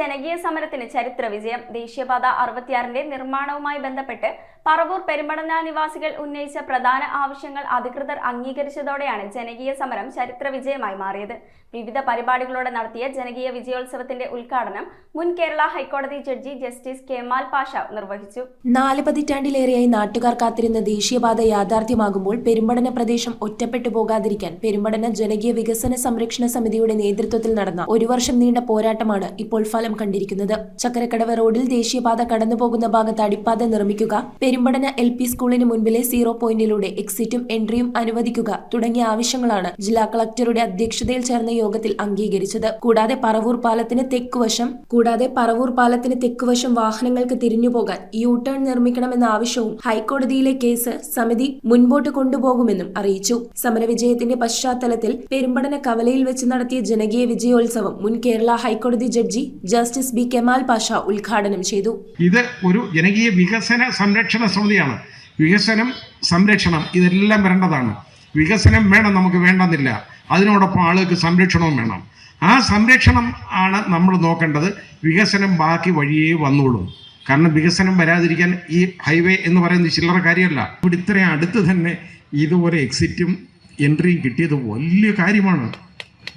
ജനകീയ സമരത്തിന് ചരിത്ര വിജയം ദേശീയപാത അറുപത്തിയാറിന്റെ നിർമ്മാണവുമായി ബന്ധപ്പെട്ട് പറവൂർ പെരുമ്പടന നിവാസികൾ ഉന്നയിച്ച പ്രധാന ആവശ്യങ്ങൾ അധികൃതർ അംഗീകരിച്ചതോടെയാണ് ജനകീയ സമരം ചരിത്ര വിജയമായി മാറിയത്. വിവിധ പരിപാടികളോടെ നടത്തിയ ജനകീയ വിജയോത്സവത്തിന്റെ ഉദ്ഘാടനം മുൻ കേരള ഹൈക്കോടതി ജഡ്ജി ജസ്റ്റിസ് കെമാൽ പാഷ നിർവഹിച്ചു. നാല് പതിറ്റാണ്ടിലേറെയായി നാട്ടുകാർ കാത്തിരുന്ന ദേശീയപാത യാഥാർത്ഥ്യമാകുമ്പോൾ പെരുമ്പടന പ്രദേശം ഒറ്റപ്പെട്ടു പോകാതിരിക്കാൻ പെരുമ്പടന ജനകീയ വികസന സംരക്ഷണ സമിതിയുടെ നേതൃത്വത്തിൽ നടന്ന ഒരു വർഷം നീണ്ട പോരാട്ടമാണ് ഇപ്പോൾ ഫലം കണ്ടിരിക്കുന്നത്. ചക്കരക്കടവ് റോഡിൽ ദേശീയപാത കടന്നുപോകുന്ന ഭാഗത്ത് അടിപ്പാത നിർമ്മിക്കുക പെരുമ്പടന എൽ പി സ്കൂളിന് മുൻപിലെ സീറോ പോയിന്റിലൂടെ എക്സിറ്റും എൻട്രിയും അനുവദിക്കുക തുടങ്ങിയ ആവശ്യങ്ങളാണ് ജില്ലാ കളക്ടറുടെ അധ്യക്ഷതയിൽ ചേർന്ന യോഗത്തിൽ അംഗീകരിച്ചത്. കൂടാതെ പറവൂർ പാലത്തിന് തെക്കുവശം കൂടാതെ പറവൂർ പാലത്തിന് തെക്കുവശം വാഹനങ്ങൾക്ക് തിരിഞ്ഞുപോകാൻ യു ടേൺ നിർമ്മിക്കണമെന്ന ആവശ്യവും ഹൈക്കോടതിയിലെ കേസ് സമിതി മുൻപോട്ട് കൊണ്ടുപോകുമെന്നും അറിയിച്ചു. സമരവിജയത്തിന്റെ പശ്ചാത്തലത്തിൽ പെരുമ്പടന കവലയിൽ വെച്ച് നടത്തിയ ജനകീയ വിജയോത്സവം മുൻ കേരള ഹൈക്കോടതി judge justice B Kemal Pasha ഉദ്ഘാടനം ചെയ്തു. ഇത് ഒരു ജനകീയ വികസന സംരക്ഷണ സമിതിയാണ് വികസനം സംരക്ഷണം ഇതെല്ലാം വരേണ്ടതാണ്. വികസനം വേണം നമുക്ക് വേണ്ടെന്നില്ല. അതിനോടൊപ്പം ആളുകൾക്ക് സംരക്ഷണവും വേണം. ആ സംരക്ഷണം ആണ് നമ്മൾ നോക്കേണ്ടത്. വികസനം ബാക്കി വഴിയേ വന്നോളും. കാരണം വികസനം വരാതിരിക്കാൻ ഈ ഹൈവേ എന്ന് പറയുന്നത് ചില്ലറ കാര്യമല്ല. ഇവിടെ ഇത്രയും അടുത്ത് തന്നെ ഇതുപോലെ എക്സിറ്റും എൻട്രിയും കിട്ടിയത് വലിയ കാര്യമാണ്.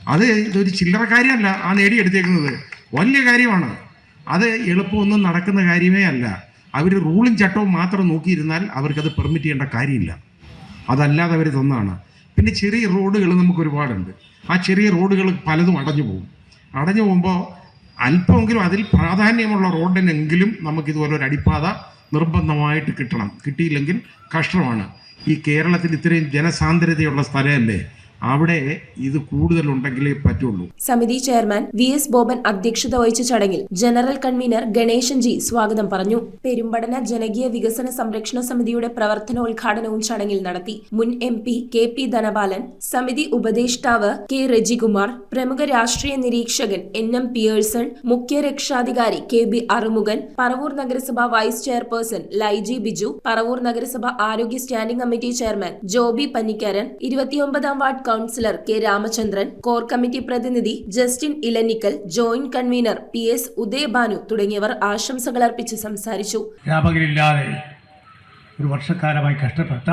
അത് ഇതൊരു ചില്ലറ കാര്യമല്ല. ആ നേടിയെടുത്തേക്കുന്നത് വലിയ കാര്യമാണ്. അത് എളുപ്പമൊന്നും നടക്കുന്ന കാര്യമേ അല്ല. അവർ റൂളും ചട്ടവും മാത്രം നോക്കിയിരുന്നാൽ അവർക്കത് പെർമിറ്റ് ചെയ്യേണ്ട കാര്യമില്ല. അതല്ലാതെ അവർ തന്നാണ് പിന്നെ ചെറിയ റോഡുകൾ നമുക്ക് ഒരുപാടുണ്ട്. ആ ചെറിയ റോഡുകൾ പലതും അടഞ്ഞു പോകും. അടഞ്ഞു പോകുമ്പോൾ അല്പമെങ്കിലും അതിൽ പ്രാധാന്യമുള്ള റോഡിനെങ്കിലും നമുക്കിതുപോലെ ഒരു അടിപ്പാത നിർബന്ധമായിട്ട് കിട്ടണം. കിട്ടിയില്ലെങ്കിൽ കഷ്ടമാണ്. ഈ കേരളത്തിൽ ഇത്രയും ജനസാന്ദ്രതയുള്ള സ്ഥലമല്ലേ? അവിടെ ഇത് കൂടുതൽ ഉണ്ടെങ്കിലേ പറ്റുള്ളൂ. സമിതി ചെയർമാൻ വി എസ് ബോബൻ അധ്യക്ഷത വഹിച്ച ചടങ്ങിൽ ജനറൽ കൺവീനർ ഗണേശൻ ജി സ്വാഗതം പറഞ്ഞു. പെരുമ്പടന ജനകീയ വികസന സംരക്ഷണ സമിതിയുടെ പ്രവർത്തനോദ്ഘാടനവും ചടങ്ങിൽ നടത്തി. മുൻ M P K P Dhanapalan സമിതി ഉപദേഷ്ടാവ് കെ രജികുമാർ പ്രമുഖ രാഷ്ട്രീയ നിരീക്ഷകൻ എൻ എം പിയേഴ്സൺ മുഖ്യ രക്ഷാധികാരി കെ ബി അറുമുഖൻ പറവൂർ നഗരസഭ വൈസ് ചെയർപേഴ്സൺ ലൈജി ബിജു പറവൂർ നഗരസഭ ആരോഗ്യ standing committee chairman Joby Pannikkaran ഇരുപത്തിയൊമ്പതാം ward councillor K Ramachandran core committee പ്രതിനിധി Justin Elanikkal joint convener P S Udayabhanu തുടങ്ങിയവർ ആശംസകൾ അർപ്പിച്ച് സംസാരിച്ചു. അധ്യാപകരില്ലാതെ ഒരു വർഷക്കാലമായി കഷ്ടപ്പെട്ട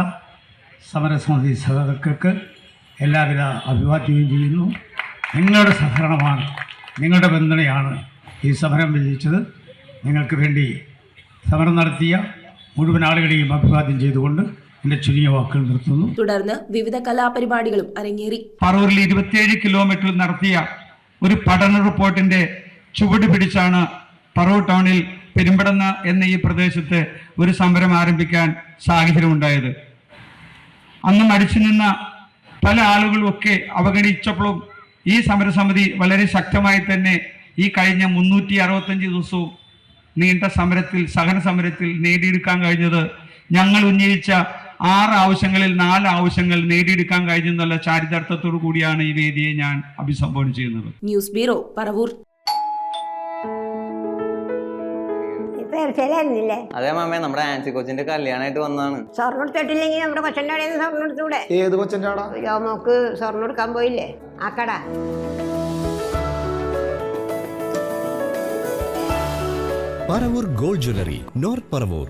സമരസമിതി സഹകർക്ക് എല്ലാവിധ അഭിവാദ്യവും ചെയ്യുന്നു. നിങ്ങളുടെ സഹകരണമാണ് നിങ്ങളുടെ പിന്തുണയാണ് ഈ സമരം വിജയിച്ചത്. നിങ്ങൾക്ക് വേണ്ടി സമരം നടത്തിയ മുഴുവൻ ആളുകളെയും അഭിവാദ്യം ചെയ്തുകൊണ്ട് എന്റെ ചുരുങ്ങിയ വാക്കുകൾ നിർത്തുന്നു. തുടർന്ന് വിവിധ കലാപരിപാടികളും അരങ്ങേറി. പറവൂരിൽ ഇരുപത്തിയേഴ് കിലോമീറ്റർ നടത്തിയ ഒരു പഠന റിപ്പോർട്ടിന്റെ ചുവട് പിടിച്ചാണ് പറവൂർ ടൗണിൽ പെരുമ്പടന്ന എന്ന ഈ പ്രദേശത്ത് ഒരു സമരം ആരംഭിക്കാൻ സാഹചര്യമുണ്ടായത്. അന്ന് മടിച്ചു നിന്ന പല ആളുകളും ഒക്കെ അവഗണിച്ചപ്പോഴും ഈ സമരസമിതി വളരെ ശക്തമായി തന്നെ ഈ കഴിഞ്ഞ മുന്നൂറ്റി അറുപത്തഞ്ച് ദിവസവും നീണ്ട സമരത്തിൽ സഹന സമരത്തിൽ നേടിയെടുക്കാൻ കഴിഞ്ഞത് ഞങ്ങൾ ഉന്നയിച്ച ആറ് ആവശ്യങ്ങളിൽ നാല് ആവശ്യങ്ങൾ നേടിയെടുക്കാൻ കഴിഞ്ഞെന്നുള്ള ചാരിതാർത്ഥത്തോടു കൂടിയാണ് ഈ വേദിയെ ഞാൻ അഭിസംബോധന ചെയ്യുന്നത്. News bureau Paravur. ശരിയായിരുന്നില്ലേ അതെ മാമേ നമ്മുടെ ആൻസി കൊച്ചിന്റെ കല്യാണമായിട്ട് വന്നാണ് സ്വർണം എടുത്തിട്ടില്ലെങ്കിൽ നമ്മുടെ കൊച്ചന്റെ അവിടെ സ്വർണം എടുത്തൂടെ? ഏത് കൊച്ചന്റെ ആടാ അയ്യോ മോക്ക് സ്വർണം എടുക്കാൻ പോയില്ലേ? ആ കട. Paravur gold jewellery north Paravur